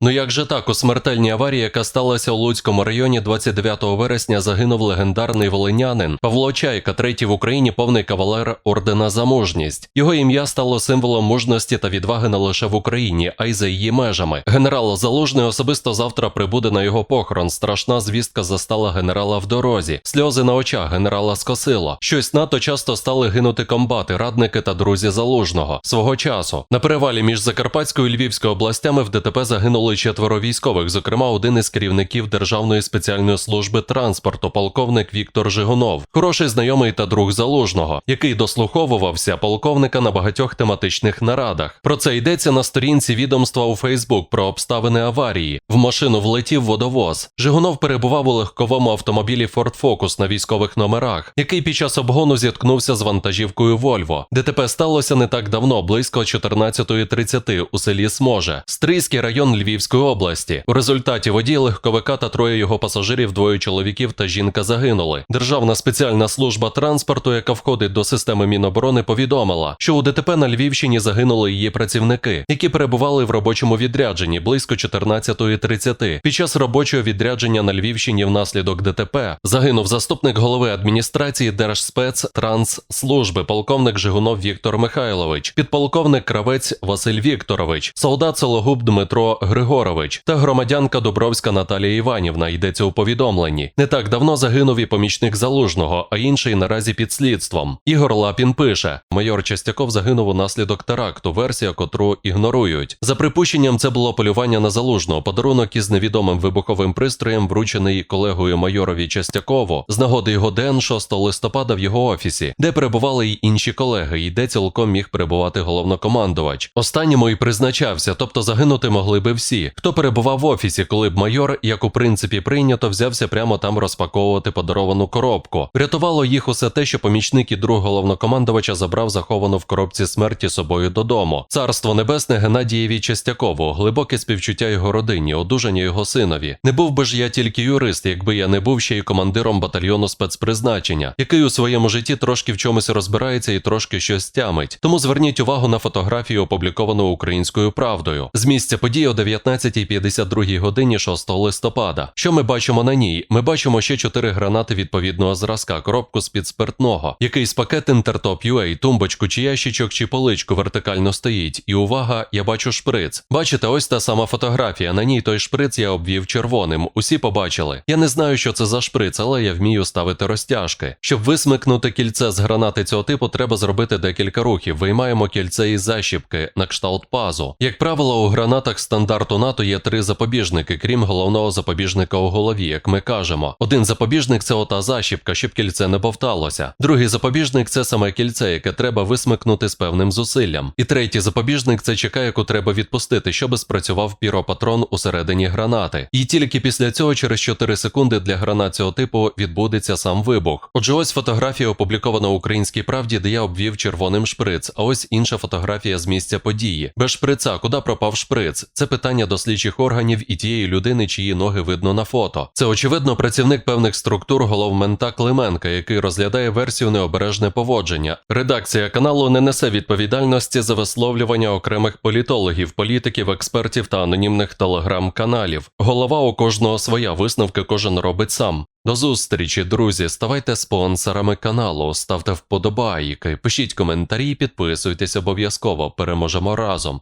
Ну як же так, у смертельній аварії, яка сталася у Луцькому районі 29 вересня, загинув легендарний волинянин Павло Чайка, третій в Україні повний кавалер ордена за мужність. Його ім'я стало символом мужності та відваги не лише в Україні, а й за її межами. Генерал Залужний особисто завтра прибуде на його похорон. Страшна звістка застала генерала в дорозі. Сльози на очах генерала скосило. Щось надто часто стали гинути комбати, радники та друзі залужного. Свого часу на перевалі між Закарпатською і Львівською областями в ДТП загинули четверо військових, зокрема один із керівників Державної спеціальної служби транспорту, полковник Віктор Жигунов, хороший знайомий та друг залужного, який дослуховувався полковника на багатьох тематичних нарадах. Про це йдеться на сторінці відомства у Фейсбук про обставини аварії. В машину влетів водовоз. Жигунов перебував у легковому автомобілі Ford Focus на військових номерах, який під час обгону зіткнувся з вантажівкою Вольво. ДТП сталося не так давно, близько 14.30 у селі Сможе, Стрийський район Львівської області. У результаті водій легковика та троє його пасажирів, двоє чоловіків та жінка загинули. Державна спеціальна служба транспорту, яка входить до системи Міноборони, повідомила, що у ДТП на Львівщині загинули її працівники, які перебували в робочому відрядженні близько 14.30. Під час робочого відрядження на Львівщині внаслідок ДТП загинув заступник голови адміністрації Держспецтрансслужби, полковник Жигунов Віктор Михайлович, підполковник Кравець Василь Вікторович, солдат Сологуб Дмитро Григорович та громадянка Дубровська Наталія Іванівна. Йдеться у повідомленні. Не так давно загинув і помічник залужного, а інший наразі під слідством. Ігор Лапін пише: майор Частяков загинув унаслідок теракту, версія котру ігнорують. За припущенням, це було полювання на залужного. Подарунок із невідомим вибуховим пристроєм, вручений колегою майорові Частякову з нагоди його ден 6 листопада в його офісі, де перебували й інші колеги, і де цілком міг перебувати головнокомандувач. Останньому і призначався, тобто загинути могли би всі, хто перебував в офісі, коли б майор, як у принципі прийнято, взявся прямо там розпаковувати подаровану коробку. Врятувало їх усе те, що помічник і друг головнокомандувача забрав заховану в коробці смерті собою додому. Царство небесне Геннадієві Частякову, глибоке співчуття його родині, одужання його синові. Не був би ж я тільки юрист, якби я не був ще й командиром батальйону спецпризначення, який у своєму житті трошки в чомусь розбирається і трошки щось тямить. Тому зверніть увагу на фотографію, опубліковану українською правдою. З місця події о 19.52 годині 6 листопада. Що ми бачимо на ній? Ми бачимо ще чотири гранати відповідного зразка, коробку з-під спиртного, якийсь пакет Інтертоп UA, тумбочку чи ящичок чи поличку вертикально стоїть. І увага, я бачу шприц. Бачите, ось та сама фотографія. На ній той шприц я обвів червоним. Усі побачили. Я не знаю, що це за шприц, але я вмію ставити розтяжки. Щоб висмикнути кільце з гранати цього типу, треба зробити декілька рухів. Виймаємо кільце із защіпки на кшталт пазу. Як правило, у гранатах стандарту НАТО є три запобіжники, крім головного запобіжника у голові, як ми кажемо. Один запобіжник це ота защіпка, щоб кільце не повталося. Другий запобіжник це саме кільце, яке треба висмикнути з певним зусиллям. І третій запобіжник це чека, яку треба відпустити, щоб спрацював піропатрон усередині гранати. І тільки після цього, через 4 секунди для гранат цього типу відбудеться сам вибух. Отже, ось фотографія опублікована у українській правді, де я обвів червоним шприц. А ось інша фотографія з місця події. Без шприца, куди пропав шприц? Це питання до слідчих органів і тієї людини, чиї ноги видно на фото. Це очевидно працівник певних структур головмента Клименка, який розглядає версію необережне поводження. Редакція каналу не несе відповідальності за висловлювання окремих політологів, політиків, експертів та анонімних телеграм-каналів. Голова у кожного своя висновки кожен робить сам. До зустрічі, друзі. Ставайте спонсорами каналу, ставте вподобайки, пишіть коментарі, підписуйтесь обов'язково. Переможемо разом.